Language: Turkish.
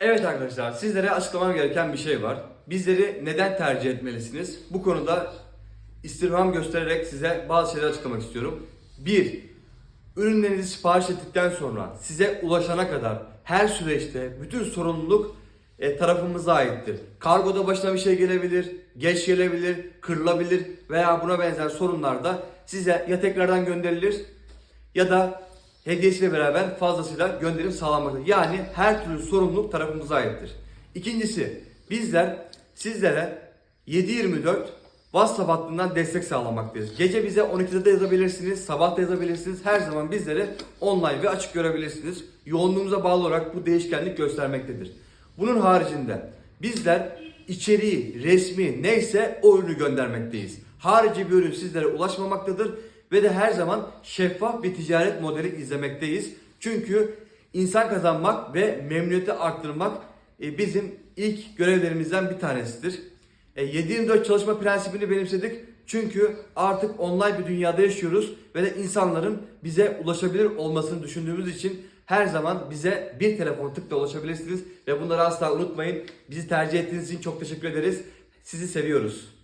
Evet arkadaşlar sizlere açıklamam gereken bir şey var. Bizleri neden tercih etmelisiniz? Bu konuda istirham göstererek size bazı şeyler açıklamak istiyorum. 1. Ürünlerinizi sipariş ettikten sonra size ulaşana kadar her süreçte bütün sorumluluk e, tarafımıza aittir. Kargoda başına bir şey gelebilir, geç gelebilir, kırılabilir veya buna benzer sorunlar da size ya tekrardan gönderilir ya da hediyesiyle beraber fazlasıyla gönderim sağlanmaktadır. Yani her türlü sorumluluk tarafımıza aittir. İkincisi bizler sizlere 7-24 WhatsApp hattından destek sağlamaktayız. Gece bize 12'de de yazabilirsiniz, sabah da yazabilirsiniz. Her zaman bizleri online ve açık görebilirsiniz. Yoğunluğumuza bağlı olarak bu değişkenlik göstermektedir. Bunun haricinde bizler içeriği, resmi neyse o ürünü göndermekteyiz. Harici bir ürün sizlere ulaşmamaktadır ve de her zaman şeffaf bir ticaret modeli izlemekteyiz. Çünkü insan kazanmak ve memnuniyeti arttırmak e, bizim ilk görevlerimizden bir tanesidir. E, 7-24 çalışma prensibini benimsedik. Çünkü artık online bir dünyada yaşıyoruz ve de insanların bize ulaşabilir olmasını düşündüğümüz için her zaman bize bir telefon tıkla ulaşabilirsiniz ve bunları asla unutmayın. Bizi tercih ettiğiniz için çok teşekkür ederiz. Sizi seviyoruz.